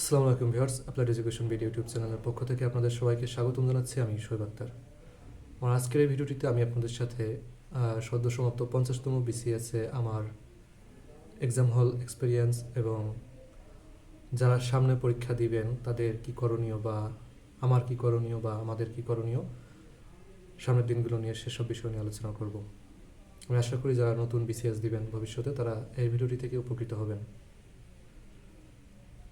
আসসালামু আলাইকুম viewers, applied education video YouTube চ্যানেলের পক্ষ থেকে আপনাদের সবাইকে স্বাগতম জানাচ্ছি, আমি শোয়েব আক্তার। আমার আজকের এই ভিডিওটিতে আমি আপনাদের সাথে সদ্য সমাপ্ত পঞ্চাশতম বিসিএসে আমার এক্সাম হল এক্সপিরিয়েন্স এবং যারা সামনে পরীক্ষা দিবেন, তাদের কি করণীয় বা আমার কি করণীয় বা আমাদের কি করণীয়, সামনের দিনগুলো নিয়ে সেসব বিষয় নিয়ে আলোচনা করব। আমি আশা করি যারা নতুন বিসিএস দিবেন ভবিষ্যতে, তারা এই ভিডিওটি থেকে উপকৃত হবেন।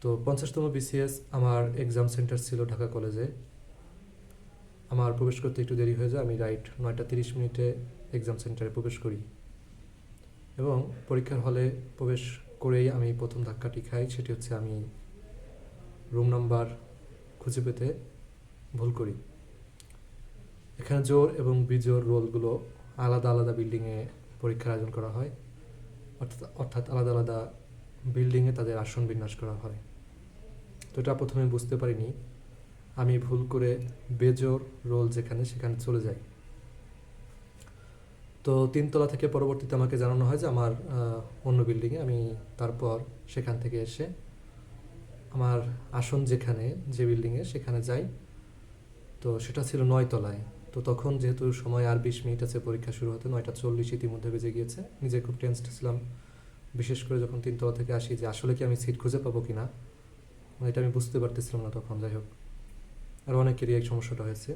তো পঞ্চাশতম বিসিএস আমার এক্সাম সেন্টার ছিল ঢাকা কলেজে আমার প্রবেশ করতে একটু দেরি হয়ে যায়, আমি রাইট নয়টা তিরিশ মিনিটে এক্সাম সেন্টারে প্রবেশ করি। এবং পরীক্ষার হলে প্রবেশ করেই আমি প্রথম ধাক্কাটি খাই, সেটি হচ্ছে আমি রুম নাম্বার খুঁজে পেতে ভুল করি। এখানে জোর এবং বিজোর রোলগুলো আলাদা আলাদা বিল্ডিংয়ে পরীক্ষার আয়োজন করা হয়, অর্থাৎ অর্থাৎ আলাদা আলাদা বিল্ডিংয়ে তাদের আসন বিন্যাস করা হয়। এটা প্রথমে বুঝতে পারিনি। আমি ভুল করে বেজোর রোল যেখানে সেখানে চলে যাই। তো তিনতলা থেকে পরবর্তীতে আমাকে জানানো হয় যে আমার অন্য বিল্ডিংয়ে আমি তারপর সেখান থেকে এসে আমার আসন যেখানে, যে বিল্ডিংয়ে সেখানে যাই। তো সেটা ছিল নয় তলায়। তো তখন যেহেতু সময় আর বিশ মিনিট আছে, পরীক্ষা শুরু হতে নয়টা চল্লিশ ইতিমধ্যে বেজে গিয়েছে। নিজে খুব টেন্সড ছিলাম। বিশেষ করে যখন তিনতলা থেকে আসি যে আসলে কি আমি সিট খুঁজে পাবো কি না এটা আমি বুঝতে পারতেছিলাম না তখন, যাই হোক। আর অনেকেরই এই সমস্যাটা হয়েছে।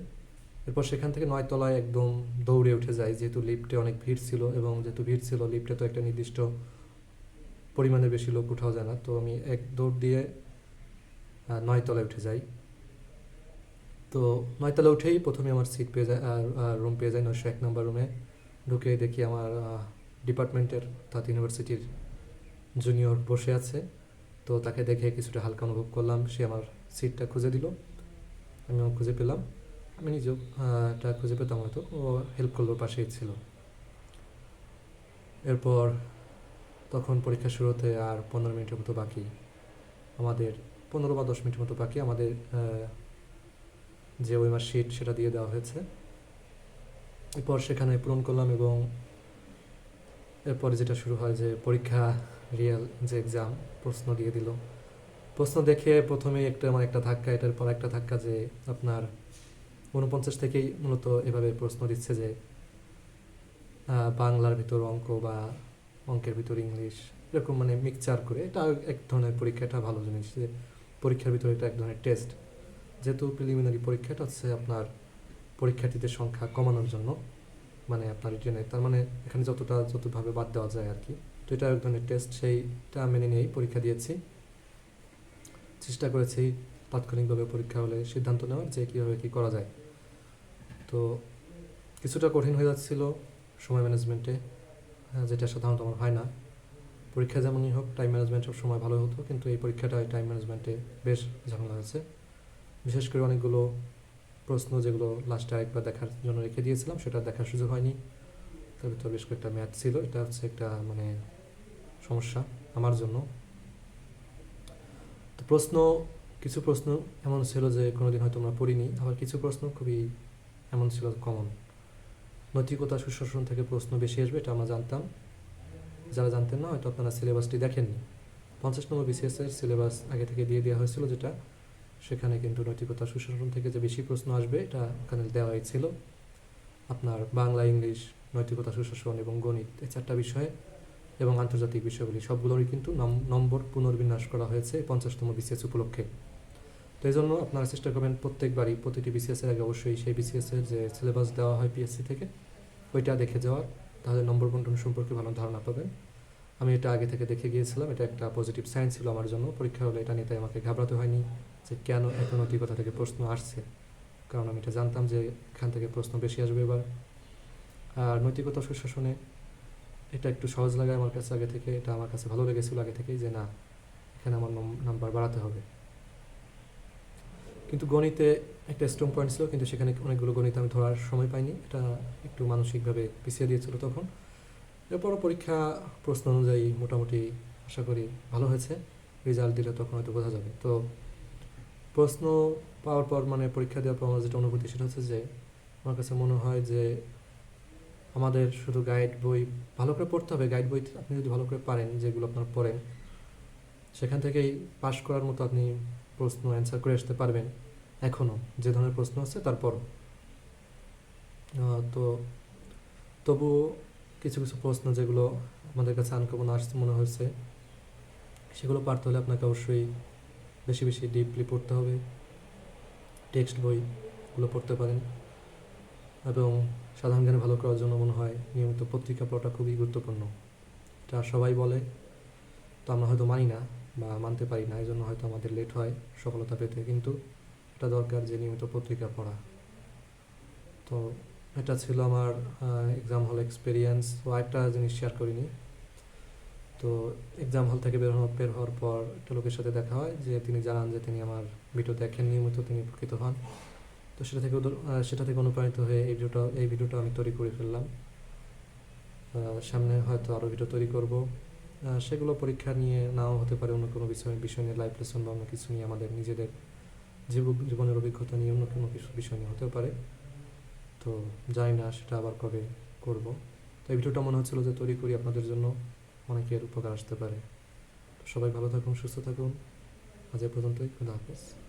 এরপর সেখান থেকে নয় তলায় একদম দৌড়ে উঠে যাই, যেহেতু লিফটে অনেক ভিড় ছিল এবং যেহেতু ভিড় ছিল, লিফটে তো একটা নির্দিষ্ট পরিমাণে বেশি লোক উঠাও যায় না। তো আমি এক দৌড় দিয়ে নয় তলায় উঠে যাই। তো নয়তলা উঠেই প্রথমে আমার সিট পেয়ে যায়, আর রুম পেয়ে যায় নয়শো এক নম্বর রুমে ঢুকে দেখি আমার ডিপার্টমেন্টের অর্থাৎ ইউনিভার্সিটির জুনিয়র বসে আছে। তো তাকে দেখে কিছুটা হালকা অনুভব করলাম। সে আমার সিটটা খুঁজে দিল। আমিও খুঁজে পেলাম। আমি নিজেও এটা খুঁজে পেতাম হয়তো। ও হেল্প করল পাশেই ছিল। এরপর তখন পরীক্ষা শুরু হতে আর পনেরো মিনিটের মতো বাকি। আমাদের পনেরো বা দশ মিনিটের মতো বাকি। আমাদের যে ওই মাস শিট সেটা দিয়ে দেওয়া হয়েছে। এরপর সেখানে পূরণ করলাম এবং এরপরে যেটা শুরু হয় যে পরীক্ষা রিয়েল যে এক্সাম প্রশ্ন দিয়ে দিল। প্রশ্ন দেখে প্রথমে একটা আমার একটা ধাক্কা, এটার পর একটা ধাক্কা যে আপনার উনপঞ্চাশ থেকেই মূলত এভাবে প্রশ্ন দিচ্ছে যে বাংলার ভিতর অঙ্ক বা অঙ্কের ভিতর ইংলিশ, এরকম মানে মিক্সচার করে। এটা এক ধরনের পরীক্ষা, এটা ভালো জিনিস যে পরীক্ষার ভিতরে এটা এক ধরনের টেস্ট যেহেতু প্রিলিমিনারি পরীক্ষাটা হচ্ছে আপনার পরীক্ষার্থীদের সংখ্যা কমানোর জন্য মানে আপনার রিটেনে তার মানে এখানে যতটা, যতভাবে বাদ দেওয়া যায় আর কি। এটা এক ধরনের টেস্ট সেইটা মেনে নিয়েই পরীক্ষা দিয়েছি। চেষ্টা করেছি তাৎক্ষণিকভাবে পরীক্ষা হলে সিদ্ধান্ত নেওয়ার যে কীভাবে কী করা যায়। তো কিছুটা কঠিন হয়ে যাচ্ছিল সময় ম্যানেজমেন্টে যেটা সাধারণত আমার হয় না। পরীক্ষা যেমনই হোক টাইম ম্যানেজমেন্ট সব সময় ভালো হতো, কিন্তু এই পরীক্ষাটায় টাইম ম্যানেজমেন্টে বেশ ঝামেলা হয়েছে। বিশেষ করে অনেকগুলো প্রশ্ন যেগুলো লাস্টে আরেকবার দেখার জন্য রেখে দিয়েছিলাম, সেটা দেখার সুযোগ হয়নি। তার ভিতর বেশ কয়েকটা ম্যাথ ছিল, এটা হচ্ছে একটা মানে সমস্যা আমার জন্য। তো প্রশ্ন, কিছু প্রশ্ন এমন ছিল যে কোনোদিন হয়তো আমরা পড়িনি, আবার কিছু প্রশ্ন খুবই এমন ছিল কমন নৈতিকতা, সুশাসন থেকে প্রশ্ন বেশি আসবে এটা আমরা জানতাম। যারা জানতেন না, হয়তো আপনারা সিলেবাসটি দেখেননি। পঞ্চাশ নম্বর বিসিএস এর সিলেবাস আগে থেকে দিয়ে দেওয়া হয়েছিল যেটা। সেখানে কিন্তু নৈতিকতা, সুশাসন থেকে যে বেশি প্রশ্ন আসবে, এটা ওখানে দেওয়াই ছিল। আপনার বাংলা, ইংলিশ, নৈতিকতা, সুশাসন এবং গণিত, এই চারটা বিষয়ে এবং আন্তর্জাতিক বিষয়গুলি, সবগুলোরই কিন্তু নম- নম্বর পুনর্বিন্যাস করা হয়েছে পঞ্চাশতম বিসিএস উপলক্ষে। তো এই জন্য আপনারা চেষ্টা করবেন প্রত্যেকবারই, প্রতিটি বিসিএসের আগে অবশ্যই সেই বিসিএসের যে সিলেবাস দেওয়া হয় পিএসসি থেকে, ওইটা দেখে যাওয়ার, তাহলে নম্বর বন্টন সম্পর্কে ভালো ধারণা পাবেন। আমি এটা আগে থেকে দেখে গিয়েছিলাম, এটা একটা পজিটিভ সাইন ছিল আমার জন্য, পরীক্ষা হলে এটা নিয়ে তাই আমাকে ঘাবড়াতে হয়নি যে কেন এত নৈতিকতা থেকে প্রশ্ন আসছে। কারণ আমি এটা জানতাম যে এখান থেকে প্রশ্ন বেশি আসবে এবার। আর নৈতিকতা সুশাসনে এটা একটু সহজ লাগে আমার কাছে আগে থেকে, এটা আমার কাছে ভালো লেগেছিল আগে থেকেই যে না, এখানে আমার নাম্বার বাড়াতে হবে। কিন্তু গণিতে একটা স্ট্রং পয়েন্ট ছিল, কিন্তু সেখানে অনেকগুলো গণিত আমি ধরার সময় পাইনি। এটা একটু মানসিকভাবে পিছিয়ে দিয়েছিল তখন। এরপরও পরীক্ষা প্রশ্ন অনুযায়ী মোটামুটি আশা করি ভালো হয়েছে। রেজাল্ট দিলে তখন হয়তো বোঝা যাবে। তো প্রশ্ন পাওয়ার পর মানে পরীক্ষা দেওয়ার পর আমার যেটা অনুভূতি সেটা হচ্ছে যে, আমার কাছে মনে হয় যে আমাদের শুধু গাইড বই, ভালো করে পড়তে হবে। গাইড বই আপনি যদি ভালো করে পারেন, যেগুলো আপনার পড়েন, সেখান থেকেই পাশ করার মতো আপনি প্রশ্ন অ্যান্সার করে আসতে পারবেন এখনও যে ধরনের প্রশ্ন আছে তারপরও তো তবুও কিছু কিছু প্রশ্ন যেগুলো আমাদের কাছে আনকমন আসছে মনে হয়েছে, সেগুলো পারতে হলে আপনাকে অবশ্যই বেশি বেশি ডিপলি পড়তে হবে। টেক্সট বইগুলো পড়তে পারেন। এবং সাধারণ জ্ঞান ভালো করার জন্য মনে হয় নিয়মিত পত্রিকা পড়াটা খুবই গুরুত্বপূর্ণ। এটা সবাই বলে, তো আমরা হয়তো মানি না বা মানতে পারি না এই জন্য হয়তো আমাদের লেট হয়, সফলতা পেতে। কিন্তু এটা দরকার যে নিয়মিত পত্রিকা পড়া। তো এটা ছিল আমার এক্সাম হল এক্সপিরিয়েন্স তো একটা জিনিস শেয়ার করিনি। তো এক্সাম হল থেকে বের বের হওয়ার পর একটা লোকের সাথে দেখা হয়, যে তিনি জানান যে তিনি আমার ভিডিও দেখেন নিয়মিত তিনি উপকৃত হন। তো সেটা থেকে সেটা থেকে অনুপ্রাণিত হয়ে এই ভিডিওটা এই ভিডিওটা আমি তৈরি করে ফেললাম। সামনে হয়তো আরও ভিডিও তৈরি করব। সেগুলো পরীক্ষা নিয়ে নাও হতে পারে অন্য কোনো বিষয় বিষয় নিয়ে লাইফ লেসন বা অন্য কিছু নিয়ে আমাদের নিজেদের জীব- জীবনের অভিজ্ঞতা নিয়ে অন্য কোনো কিছু বিষয় নিয়ে হতেও পারে। তো জানি না সেটা আবার কবে করব। তো এই ভিডিওটা মনে হচ্ছিল যে তৈরি করি আপনাদের জন্য, অনেকের উপকার আসতে পারে। তো সবাই ভালো থাকুন, সুস্থ থাকুন। আজ এ পর্যন্তই, খুদা হাফেজ।